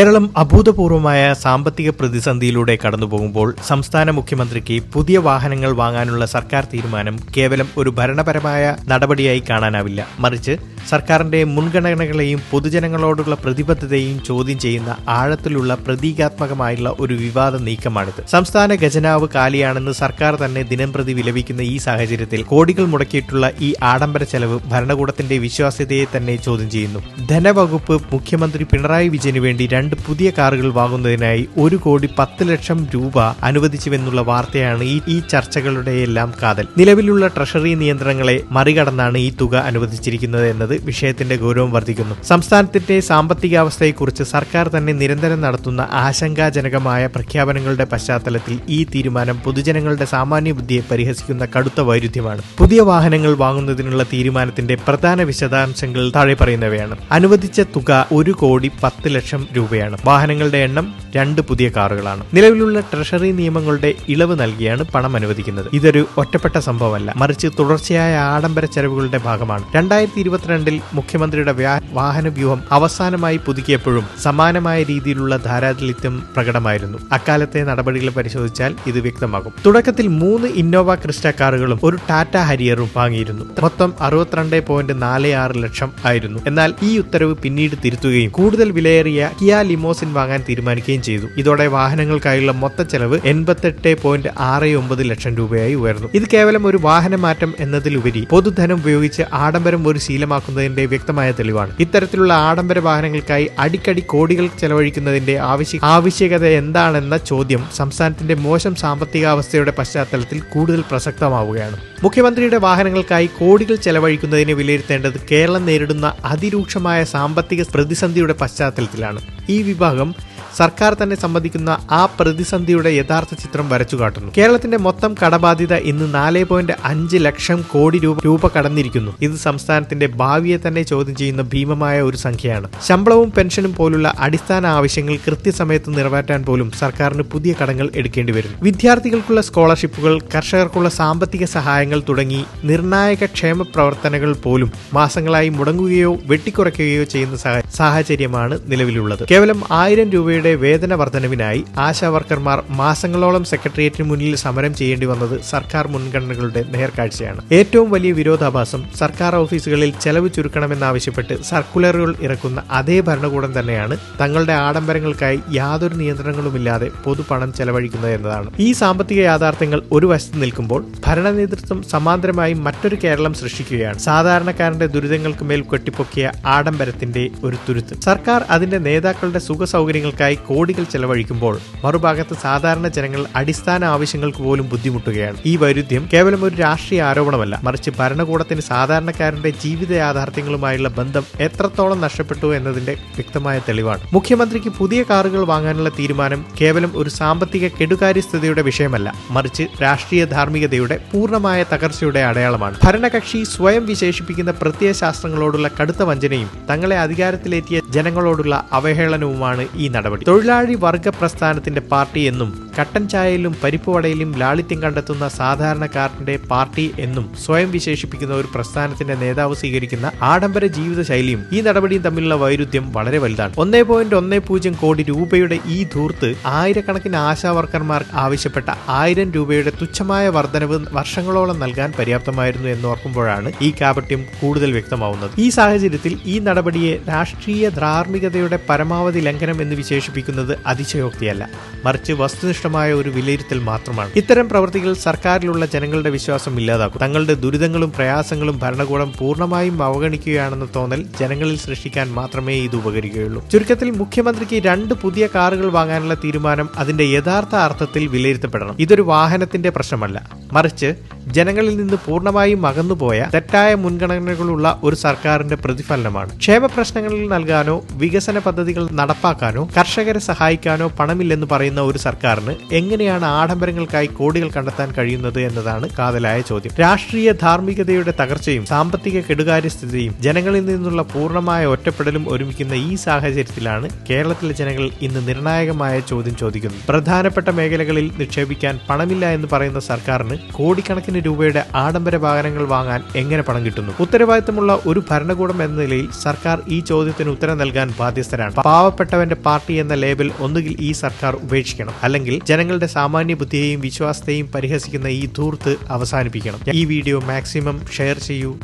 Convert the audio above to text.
കേരളം അഭൂതപൂർവമായ സാമ്പത്തിക പ്രതിസന്ധിയിലൂടെ കടന്നുപോകുമ്പോൾ സംസ്ഥാന മുഖ്യമന്ത്രിക്ക് പുതിയ വാഹനങ്ങൾ വാങ്ങാനുള്ള സർക്കാർ തീരുമാനം കേവലം ഒരു ഭരണപരമായ നടപടിയായി കാണാനാവില്ല. മറിച്ച് സർക്കാരിന്റെ മുൻഗണനകളെയും പൊതുജനങ്ങളോടുള്ള പ്രതിബദ്ധതയും ചോദ്യം ചെയ്യുന്ന ആഴത്തിലുള്ള പ്രതീകാത്മകമായുള്ള ഒരു വിവാദ നീക്കമാണിത്. സംസ്ഥാന ഖജനാവ് കാലിയാണെന്ന് സർക്കാർ തന്നെ ദിനംപ്രതി വിലപിക്കുന്ന ഈ സാഹചര്യത്തിൽ കോടികൾ മുടക്കിയിട്ടുള്ള ഈ ആഡംബര ചെലവ് ഭരണകൂടത്തിന്റെ വിശ്വാസ്യതയെ തന്നെ ചോദ്യം ചെയ്യുന്നു. ധനവകുപ്പ് മുഖ്യമന്ത്രി പിണറായി വിജയന് വേണ്ടി രണ്ട് പുതിയ കാറുകൾ വാങ്ങുന്നതിനായി ഒരു കോടി പത്ത് ലക്ഷം രൂപ അനുവദിച്ചുവെന്നുള്ള വാർത്തയാണ് ഈ ഈ ചർച്ചകളുടെയെല്ലാം കാതൽ. നിലവിലുള്ള ട്രഷറി നിയന്ത്രണങ്ങളെ മറികടന്നാണ് ഈ തുക അനുവദിച്ചിരിക്കുന്നത് എന്നത് വിഷയത്തിന്റെ ഗൗരവം വർദ്ധിക്കുന്നു. സംസ്ഥാനത്തിന്റെ സാമ്പത്തികാവസ്ഥയെക്കുറിച്ച് സർക്കാർ തന്നെ നിരന്തരം നടത്തുന്ന ആശങ്കാജനകമായ പ്രഖ്യാപനങ്ങളുടെ പശ്ചാത്തലത്തിൽ ഈ തീരുമാനം പൊതുജനങ്ങളുടെ സാമാന്യ ബുദ്ധിയെ പരിഹസിക്കുന്ന കടുത്ത വൈരുദ്ധ്യമാണ്. പുതിയ വാഹനങ്ങൾ വാങ്ങുന്നതിനുള്ള തീരുമാനത്തിന്റെ പ്രധാന വിശദാംശങ്ങൾ താഴെ പറയുന്നവയാണ്. അനുവദിച്ച തുക ഒരു കോടി പത്ത് ലക്ഷം രൂപയാണ്. വാഹനങ്ങളുടെ എണ്ണം രണ്ട് പുതിയ കാറുകളാണ്. നിലവിലുള്ള ട്രഷറി നിയമങ്ങളുടെ ഇളവ് നൽകിയാണ് പണം അനുവദിക്കുന്നത്. ഇതൊരു ഒറ്റപ്പെട്ട സംഭവമല്ല. മറിച്ച് തുടർച്ചയായ ആഡംബര ചെലവുകളുടെ ഭാഗമാണ്. രണ്ടായിരത്തി ഇരുപത്തിരണ്ടിൽ മുഖ്യമന്ത്രിയുടെ വാഹന വ്യൂഹം അവസാനമായി പുതുക്കിയപ്പോഴും സമാനമായ രീതിയിലുള്ള ധാരാളിത്യം പ്രകടമായിരുന്നു. അക്കാലത്തെ നടപടികൾ പരിശോധിച്ചാൽ ഇത് വ്യക്തമാകും. തുടക്കത്തിൽ മൂന്ന് ഇന്നോവ ക്രിസ്റ്റ കാറുകളും ഒരു ടാറ്റ ഹരിയറും വാങ്ങിയിരുന്നു. മൊത്തം അറുപത്തിരണ്ട് പോയിന്റ് നാല് ആറ് ലക്ഷം ആയിരുന്നു. എന്നാൽ ഈ ഉത്തരവ് പിന്നീട് തിരുത്തുകയും കൂടുതൽ വിലയേറിയ കിയ ലിമോസിൻ വാങ്ങാൻ തീരുമാനിക്കുകയും ചെയ്തു. ഇതോടെ വാഹനങ്ങൾക്കായുള്ള മൊത്ത ചെലവ് എൺപത്തെട്ട് പോയിന്റ് ആറ് ഒമ്പത് ലക്ഷം രൂപയായി ഉയർന്നു. ഇത് കേവലം ഒരു വാഹന മാറ്റം എന്നതിലുപരി പൊതുധനം ഉപയോഗിച്ച് ആഡംബരം ഒരു ശീലമാക്കുന്നതിന്റെ വ്യക്തമായ തെളിവാണ്. ഇത്തരത്തിലുള്ള ആഡംബര വാഹനങ്ങൾക്കായി അടിക്കടി കോടികൾ ചെലവഴിക്കുന്നതിന്റെ ആവശ്യ ആവശ്യകത എന്താണെന്ന ചോദ്യം സംസ്ഥാനത്തിന്റെ മോശം സാമ്പത്തികാവസ്ഥയുടെ പശ്ചാത്തലത്തിൽ കൂടുതൽ പ്രസക്തമാവുകയാണ്. മുഖ്യമന്ത്രിയുടെ വാഹനങ്ങൾക്കായി കോടികൾ ചെലവഴിക്കുന്നതിനെ വിലയിരുത്തേണ്ടത് കേരളം നേരിടുന്ന അതിരൂക്ഷമായ സാമ്പത്തിക പ്രതിസന്ധിയുടെ പശ്ചാത്തലത്തിലാണ്. ഈ വിഭാഗം സർക്കാർ തന്നെ സംബന്ധിക്കുന്ന ആ പ്രതിസന്ധിയുടെ യഥാർത്ഥ ചിത്രം വരച്ചു കാട്ടുന്നു. കേരളത്തിന്റെ മൊത്തം കടബാധ്യത ഇന്ന് നാല് പോയിന്റ് അഞ്ച് ലക്ഷം കോടി രൂപ രൂപ കടന്നിരിക്കുന്നു. ഇത് സംസ്ഥാനത്തിന്റെ ഭാവിയെ തന്നെ ചോദ്യം ചെയ്യുന്ന ഭീമമായ ഒരു സംഖ്യയാണ്. ശമ്പളവും പെൻഷനും പോലുള്ള അടിസ്ഥാന ആവശ്യങ്ങൾ കൃത്യസമയത്ത് നിറവേറ്റാൻ പോലും സർക്കാരിന് പുതിയ കടങ്ങൾ എടുക്കേണ്ടി വരും. വിദ്യാർത്ഥികൾക്കുള്ള സ്കോളർഷിപ്പുകൾ കർഷകർക്കുള്ള സാമ്പത്തിക സഹായങ്ങൾ തുടങ്ങി നിർണായക ക്ഷേമ പ്രവർത്തനങ്ങൾ പോലും മാസങ്ങളായി മുടങ്ങുകയോ വെട്ടിക്കുറയ്ക്കുകയോ ചെയ്യുന്ന സാഹ- സാഹചര്യമാണ് നിലവിലുള്ളത്. കേവലം ആയിരം രൂപയുടെ വേതന വർധനവിനായി ആശാ വർക്കർമാർ മാസങ്ങളോളം സെക്രട്ടേറിയറ്റിന് മുന്നിൽ സമരം ചെയ്യേണ്ടി വന്നത് സർക്കാർ മുൻഗണനകളുടെ നേർക്കാഴ്ചയാണ്. ഏറ്റവും വലിയ വിരോധാഭാസം സർക്കാർ ഓഫീസുകളിൽ ചെലവ് ചുരുക്കണമെന്നാവശ്യപ്പെട്ട് സർക്കുലറുകൾ ഇറക്കുന്ന അതേ ഭരണകൂടം തന്നെയാണ് തങ്ങളുടെ ആഡംബരങ്ങൾക്കായി യാതൊരു നിയന്ത്രണങ്ങളുമില്ലാതെ പൊതുപണം ചെലവഴിക്കുന്നത് എന്നതാണ്. ഈ സാമ്പത്തിക യാഥാർത്ഥ്യങ്ങൾ ഒരു വശത്ത് നിൽക്കുമ്പോൾ ഭരണ നേതൃത്വം സമാന്തരമായി മറ്റൊരു കേരളം സൃഷ്ടിക്കുകയാണ്. സാധാരണക്കാരന്റെ ദുരിതങ്ങൾക്ക് മേൽ കെട്ടിപ്പൊക്കിയ ആഡംബരത്തിന്റെ ഒരു തുരുത്ത്. സർക്കാർ അതിന്റെ നേതാക്കളുടെ സുഖ സൗകര്യങ്ങൾക്കായി കോടികൾ ചെലവഴിക്കുമ്പോൾ മറുഭാഗത്ത് സാധാരണ ജനങ്ങൾ അടിസ്ഥാന ആവശ്യങ്ങൾക്ക് പോലും ബുദ്ധിമുട്ടുകയാണ്. ഈ വൈരുദ്ധ്യം കേവലം ഒരു രാഷ്ട്രീയ ആരോപണമല്ല. മറിച്ച് ഭരണകൂടത്തിന് സാധാരണക്കാരന്റെ ജീവിത യാഥാർത്ഥ്യങ്ങളുമായുള്ള ബന്ധം എത്രത്തോളം നഷ്ടപ്പെട്ടു എന്നതിന്റെ വ്യക്തമായ തെളിവാണ്. മുഖ്യമന്ത്രിക്ക് പുതിയ കാറുകൾ വാങ്ങാനുള്ള തീരുമാനം കേവലം ഒരു സാമ്പത്തിക കെടുകാര്യസ്ഥതയുടെ വിഷയമല്ല. മറിച്ച് രാഷ്ട്രീയ ധാർമ്മികതയുടെ പൂർണമായ തകർച്ചയുടെ അടയാളമാണ്. ഭരണകക്ഷി സ്വയം വിശേഷിപ്പിക്കുന്ന പ്രത്യയശാസ്ത്രങ്ങളോടുള്ള കടുത്ത വഞ്ചനയും തങ്ങളെ അധികാരത്തിലെത്തിയ ജനങ്ങളോടുള്ള അവഹേളനവുമാണ് ഈ നടപടി. തൊഴിലാളി വർഗ പ്രസ്ഥാനത്തിന്റെ പാർട്ടി എന്നും കട്ടൻ ചായയിലും പരിപ്പുവടയിലും ലാളിത്യം കണ്ടെത്തുന്ന സാധാരണക്കാരന്റെ പാർട്ടി എന്നും സ്വയം വിശേഷിപ്പിക്കുന്ന ഒരു പ്രസ്ഥാനത്തിന്റെ നേതാവ് സ്വീകരിക്കുന്ന ആഡംബര ജീവിത ശൈലിയും ഈ നടപടിയും തമ്മിലുള്ള വൈരുദ്ധ്യം വളരെ വലുതാണ്. ഒന്നേ പോയിന്റ് ഒന്നേ പൂജ്യം കോടി രൂപയുടെ ഈ ധൂർത്ത് ആയിരക്കണക്കിന് ആശാ വർക്കർമാർ ആവശ്യപ്പെട്ട ആയിരം രൂപയുടെ തുച്ഛമായ വർധനവ് വർഷങ്ങളോളം നൽകാൻ പര്യാപ്തമായിരുന്നു എന്നോർക്കുമ്പോഴാണ് ഈ കാപട്യം കൂടുതൽ വ്യക്തമാവുന്നത്. ഈ സാഹചര്യത്തിൽ ഈ നടപടിയെ രാഷ്ട്രീയ ധാർമ്മികതയുടെ പരമാവധി ലംഘനം എന്ന് വിശേഷിപ്പിക്കുന്നത് അതിശയോക്തിയല്ല. മറിച്ച് വസ്തുനിഷ്ഠമായ ഒരു വിലയിരുത്തൽ മാത്രമാണ്. ഇത്തരം പ്രവൃത്തികൾ സർക്കാരിലുള്ള ജനങ്ങളുടെ വിശ്വാസം ഇല്ലാതാക്കും. തങ്ങളുടെ ദുരിതങ്ങളും പ്രയാസങ്ങളും ഭരണകൂടം പൂർണമായും അവഗണിക്കുകയാണെന്ന തോന്നൽ ജനങ്ങളിൽ സൃഷ്ടിക്കാൻ മാത്രമേ ഇത് ഉപകരിക്കുകയുള്ളൂ. ചുരുക്കത്തിൽ മുഖ്യമന്ത്രിക്ക് രണ്ട് പുതിയ കാറുകൾ വാങ്ങാനുള്ള തീരുമാനം അതിന്റെ യഥാർത്ഥ അർത്ഥത്തിൽ വിലയിരുത്തപ്പെടണം. ഇതൊരു വാഹനത്തിന്റെ പ്രശ്നമല്ല. മറിച്ച് ജനങ്ങളിൽ നിന്ന് പൂർണമായും അകന്നുപോയ തെറ്റായ മുൻഗണനകളുള്ള ഒരു സർക്കാരിന്റെ പ്രതിഫലനമാണ്. ക്ഷേമ പ്രശ്നങ്ങളിൽ നൽകാനോ വികസന പദ്ധതികൾ നടപ്പാക്കാനോ കർഷകരെ സഹായിക്കാനോ പണമില്ലെന്ന് പറയുന്ന ഒരു സർക്കാരിന് എങ്ങനെയാണ് ആഡംബരങ്ങൾക്കായി കോടികൾ കണ്ടെത്താൻ കഴിയുന്നത് എന്നതാണ് കാതലായ ചോദ്യം. രാഷ്ട്രീയ ധാർമ്മികതയുടെ തകർച്ചയും സാമ്പത്തിക കെടുകാര്യസ്ഥിതിയും ജനങ്ങളിൽ നിന്നുള്ള പൂർണമായ ഒറ്റപ്പെടലും ഒരുമിക്കുന്ന ഈ സാഹചര്യത്തിലാണ് കേരളത്തിലെ ജനങ്ങൾ ഇന്ന് നിർണായകമായ ചോദ്യം ചോദിക്കുന്നത്. പ്രധാനപ്പെട്ട മേഖലകളിൽ നിക്ഷേപിക്കാൻ പണമില്ല എന്ന് പറയുന്ന സർക്കാരിന് കോടിക്കണക്കിന് രൂപയുടെ ആഡംബര വാഹനങ്ങൾ വാങ്ങാൻ എങ്ങനെ പണം കിട്ടുന്നു? ഉത്തരവാദിത്തമുള്ള ഒരു ഭരണകൂടം എന്ന നിലയിൽ സർക്കാർ ഈ ചോദ്യത്തിന് ഉത്തരം നൽകാൻ ബാധ്യസ്ഥരാണ് പാവപ്പെട്ടവന്റെ പാർട്ടി എന്ന ലേബൽ ഒന്നുകിൽ ഈ സർക്കാർ ഉപേക്ഷിക്കണം. അല്ലെങ്കിൽ ജനങ്ങളുടെ സാമാന്യ ബുദ്ധിയെയും വിശ്വാസത്തെയും പരിഹസിക്കുന്ന ഈ ധൂർത്ത് അവസാനിപ്പിക്കണം. ഈ വീഡിയോ മാക്സിമം ഷെയർ ചെയ്യൂ.